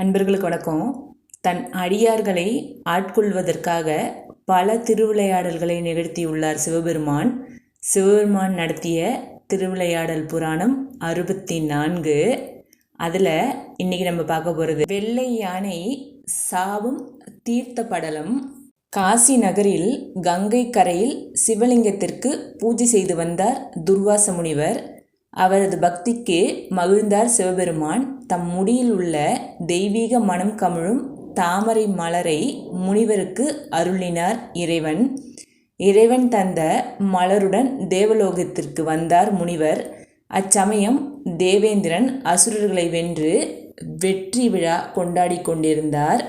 அன்பர்களுக்கு வணக்கம். தன் அடியார்களை ஆட்கொள்வதற்காக பல திருவிளையாடல்களை நிகழ்த்தியுள்ளார் சிவபெருமான். சிவபெருமான் நடத்திய திருவிளையாடல் புராணம் அறுபத்தி நான்கு அதில் இன்றைக்கி நம்ம பார்க்க போகிறது வெள்ளை யானை சாவும் தீர்த்த படலம். காசி நகரில் கங்கை கரையில் சிவலிங்கத்திற்கு பூஜை செய்து வந்தார் துர்வாச முனிவர். அவரது பக்திக்கு மகிழ்ந்தார் சிவபெருமான். தம் முடியில் உள்ள தெய்வீக மனம் கமழும் தாமரை மலரை முனிவருக்கு அருளினார் இறைவன். இறைவன் தந்த மலருடன் தேவலோகத்திற்கு வந்தார் முனிவர். அச்சமயம் தேவேந்திரன் அசுரர்களை வென்று வெற்றி விழா கொண்டாடி கொண்டிருந்தார்.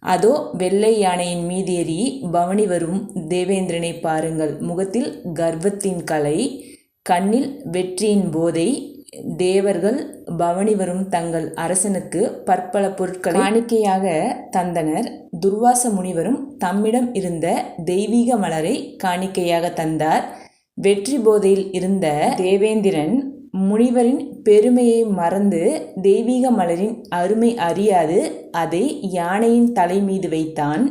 அதோ வெள்ளை யானையின் மீதேறி பவனி வரும் தேவேந்திரனை பாருங்கள். முகத்தில் கர்வத்தின் கலை கண்ணில் வெற்றியின் போதை தேவர்கள் பவனி வரும் தங்கள் அரசனுக்கு பற்பல பொருட்களை காணிக்கையாக தந்தனர். துர்வாச முனிவரும் தம்மிடம் இருந்த தெய்வீக மலரை காணிக்கையாக தந்தார். வெற்றி போதையில் இருந்த தேவேந்திரன் முனிவரின் பெருமையை மறந்து தெய்வீக மலரின் அருமை அறியாது அதை யானையின் தலை மீது வைத்தான்.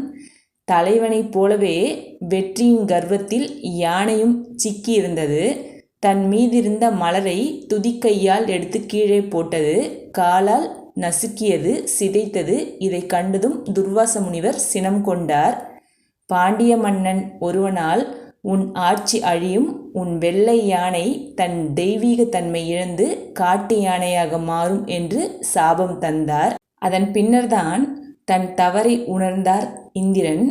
தலைவனைப் போலவே வெற்றியின் கர்வத்தில் யானையும் சிக்கியிருந்தது. தன் மீதிருந்த மலரை துதிக்கையால் எடுத்து கீழே போட்டது காலால் நசுக்கியது சிதைத்தது. இதை கண்டதும் துர்வாச முனிவர் சினம் கொண்டார். பாண்டிய மன்னன் ஒருவனால் உன் ஆட்சி அழியும் உன் வெள்ளை யானை தன் தெய்வீக தன்மை இழந்து காட்டு யானையாக மாறும் என்று சாபம் தந்தார். அதன் பின்னர்தான் தன் தவறை உணர்ந்தார் இந்திரன்.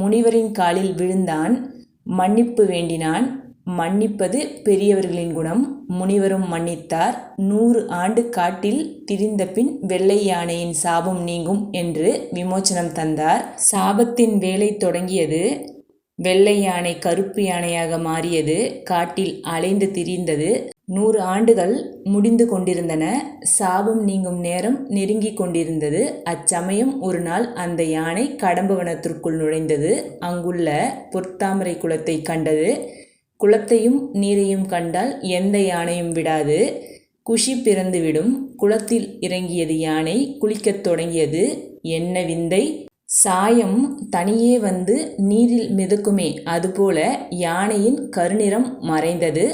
முனிவரின் காலில் விழுந்தான் மன்னிப்பு வேண்டினான். மன்னிப்பது பெரியவர்களின் குணம். முனிவரும் மன்னித்தார். நூறு ஆண்டு காட்டில் திரிந்த பின் வெள்ளை யானையின் சாபம் நீங்கும் என்று விமோச்சனம் தந்தார். சாபத்தின் வேலை தொடங்கியது. வெள்ளை யானை கருப்பு யானையாக மாறியது. காட்டில் அலைந்து திரிந்தது. நூறு ஆண்டுகள் முடிந்து கொண்டிருந்தன. சாபம் நீங்கும் நேரம் நெருங்கி கொண்டிருந்தது. அச்சமயம் ஒரு நாள் அந்த யானை கடம்பவனத்திற்குள் நுழைந்தது. அங்குள்ள பொற்தாமரை குளத்தை கண்டது. குளத்தையும் நீரையும் கண்டால் எந்த யானையும் விடாது. குஷி பிறந்துவிடும். குளத்தில் இறங்கியது யானை குளிக்கத் தொடங்கியது என்ன விந்தை. சாயம் தனியே வந்து நீரில் மிதக்குமே அதுபோல யானையின் கருநிறம் மறைந்தது.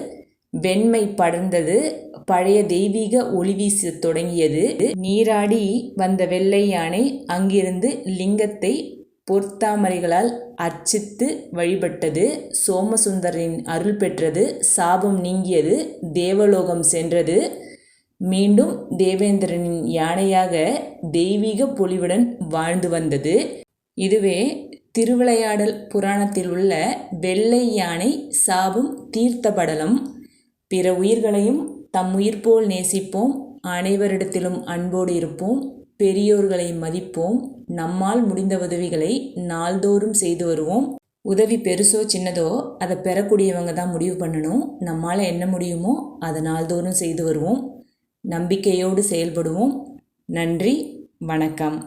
வெண்மை படர்ந்தது. பழைய தெய்வீக ஒளி வீச தொடங்கியது. நீராடி வந்த வெள்ளை யானை அங்கிருந்து லிங்கத்தை பொற்தாமரைகளால் அர்ச்சித்து வழிபட்டது சோமசுந்தரின் அருள் பெற்றது சாபம் நீங்கியது தேவலோகம் சென்றது. மீண்டும் தேவேந்திரனின் யானையாக தெய்வீக பொலிவுடன் வாழ்ந்து வந்தது. இதுவே திருவிளையாடல் புராணத்தில் உள்ள வெள்ளை யானை சாபம் தீர்த்த படலம். பிற உயிர்களையும் தம் உயிர் போல் நேசிப்போம். அனைவரிடத்திலும் அன்போடு இருப்போம். பெரியோர்களை மதிப்போம். நம்மால் முடிந்த உதவிகளை நாள்தோறும் செய்து வருவோம். உதவி பெருசோ சின்னதோ அதை பெறக்கூடியவங்க தான் முடிவு பண்ணணும். நம்மால் என்ன முடியுமோ அதை நாள்தோறும் செய்து வருவோம். நம்பிக்கையோடு செயல்படுவோம். நன்றி வணக்கம்.